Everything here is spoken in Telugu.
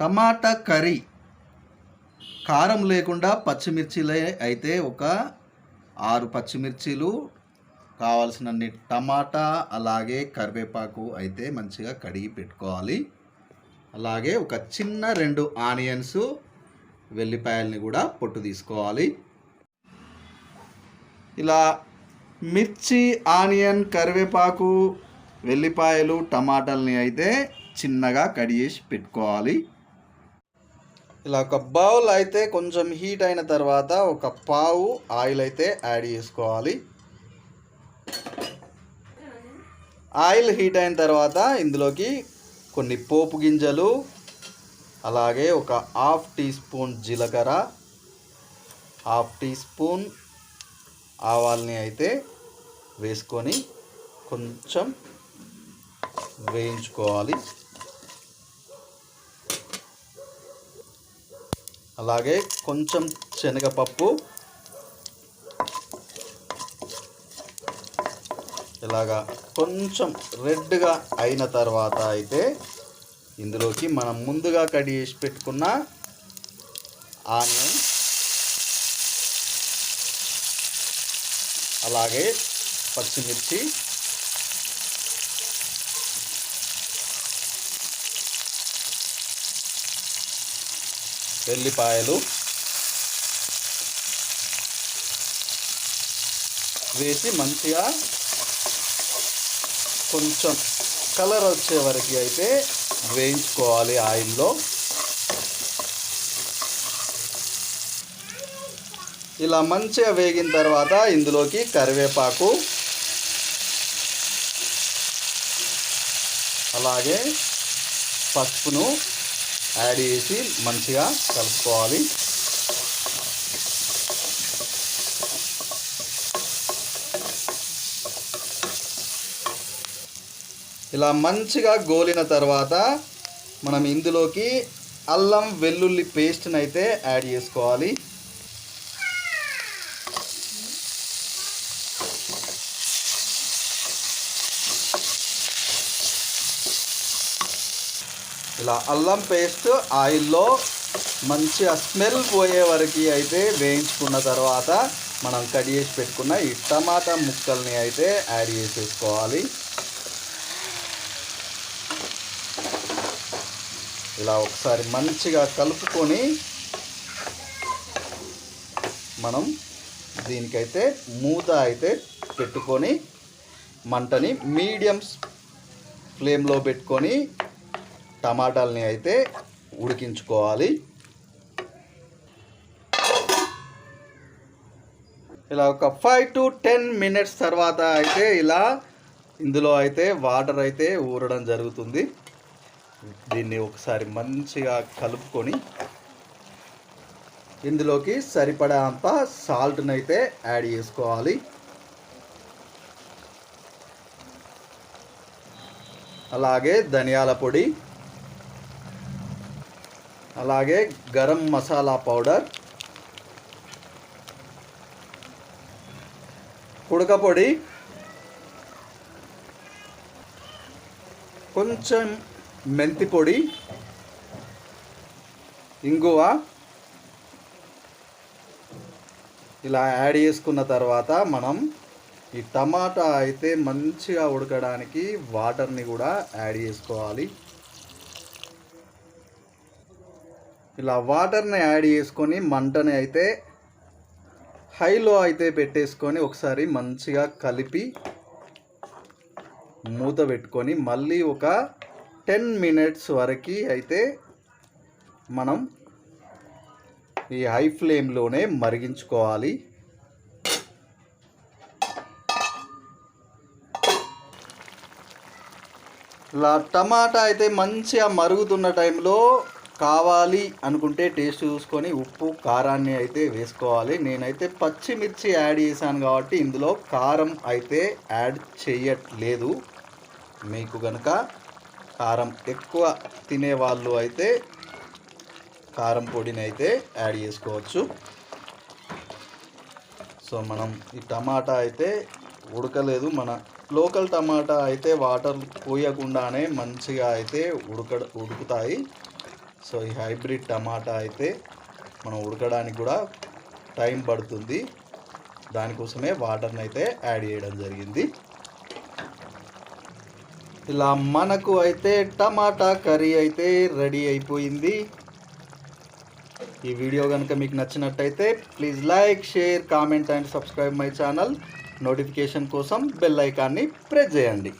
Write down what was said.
టమాటా కర్రీ. కారం లేకుండా పచ్చిమిర్చిలే అయితే ఒక ఆరు పచ్చిమిర్చీలు కావాల్సినన్ని టమాటా అలాగే కరివేపాకు అయితే మంచిగా కడిగి పెట్టుకోవాలి. అలాగే ఒక చిన్న రెండు ఆనియన్స్ వెల్లిపాయల్ని కూడా పొట్టు తీసుకోవాలి. ఇలా మిర్చి ఆనియన్ కరివేపాకు వెల్లిపాయలు టమాటాలని అయితే చిన్నగా కడిగేసి పెట్టుకోవాలి. ఇలా ఒక బౌల్ అయితే కొంచెం హీట్ అయిన తర్వాత ఒక పావు ఆయిల్ అయితే యాడ్ చేసుకోవాలి. ఆయిల్ హీట్ అయిన తర్వాత ఇందులోకి కొన్ని పోపు గింజలు అలాగే ఒక హాఫ్ టీ స్పూన్ జీలకర్ర హాఫ్ టీ స్పూన్ ఆవాల్ని అయితే వేసుకొని కొంచెం వేయించుకోవాలి. అలాగే కొంచెం శనగపప్పు. ఇలాగా కొంచెం రెడ్గా అయిన తర్వాత అయితే ఇందులోకి మనం ముందుగా కడిగేసి పెట్టుకున్న ఆనియన్ అలాగే పచ్చిమిర్చి వెల్లిపాయలు వేసి మంచిగా కొంచెం కలర్ వచ్చే వరకు అయితే వేయించుకోవాలి ఆయిల్లో. ఇలా మంచిగా వేగిన తర్వాత ఇందులోకి కరివేపాకు అలాగే పసుపును యాడ్ చేసి మంచిగా కలుపుకోవాలి. ఇలా మంచిగా గోలిన తర్వాత మనం ఇందులోకి అల్లం వెల్లుల్లి పేస్ట్ని అయితే యాడ్ చేసుకోవాలి. ఇలా అల్లం పేస్ట్ ఆయిల్లో మంచిగా స్మెల్ పోయే వరకు అయితే వేయించుకున్న తర్వాత మనం కట్ చేసి పెట్టుకున్న ఈ టమాటా ముక్కల్ని అయితే యాడ్ చేసేసుకోవాలి. ఇలా ఒకసారి మంచిగా కలుపుకొని మనం దీనికైతే మూత అయితే పెట్టుకొని మంటని మీడియం ఫ్లేమ్లో పెట్టుకొని టమాటాలని అయితే ఉడికించుకోవాలి. ఇలా ఒక ఫైవ్ టు టెన్ మినిట్స్ తర్వాత అయితే ఇలా ఇందులో అయితే వాటర్ అయితే ఊరడం జరుగుతుంది. దీన్ని ఒకసారి మంచిగా కలుపుకొని ఇందులోకి సరిపడా అంత సాల్ట్ని అయితే యాడ్ చేసుకోవాలి. అలాగే ధనియాల పొడి అలాగే గరం మసాలా పౌడర్ ఉడకపొడి పొడి కొంచెం మెంతి పొడి ఇంగువ ఇలా యాడ్ చేసుకున్న తర్వాత మనం ఈ టమాటా అయితే మంచిగా ఉడకడానికి వాటర్ని కూడా యాడ్ చేసుకోవాలి. ఇలా వాటర్ని యాడ్ చేసుకొని మంటని అయితే హైలో అయితే పెట్టేసుకొని ఒకసారి మంచిగా కలిపి మూత పెట్టుకొని మళ్ళీ ఒక టెన్ మినిట్స్ వరకు అయితే మనం ఈ హై ఫ్లేమ్లోనే మరిగించుకోవాలి. ఇలా టమాటా అయితే మంచిగా మరుగుతున్న టైంలో కావాలి అనుకుంటే టేస్ట్ చూసుకొని ఉప్పు కారాన్ని అయితే వేసుకోవాలి. నేనైతే పచ్చిమిర్చి యాడ్ చేశాను కాబట్టి ఇందులో కారం అయితే యాడ్ చేయట్లేదు. మీకు కనుక కారం ఎక్కువ తినే వాళ్ళు అయితే కారం పొడిని అయితే యాడ్ చేసుకోవచ్చు. సో మనం ఈ టమాటా అయితే ఉడకలేదు. మన లోకల్ టమాటా అయితే వాటర్ పోయకుండానే మంచిగా అయితే ఉడక ఉడుకుతాయి. సో ఈ హైబ్రిడ్ టమాటా అయితే మనం ఉడకడానికి కూడా టైం పడుతుంది. దానికోసమే వాటర్ని అయితే యాడ్ చేయడం జరిగింది. ఇలా మనకు అయితే టమాటా కర్రీ అయితే రెడీ అయిపోయింది. ఈ వీడియో కనుక మీకు నచ్చినట్టయితే please like share comment and subscribe my channel. Notification కోసం బెల్ ఐకాన్ని ప్రెస్ చేయండి.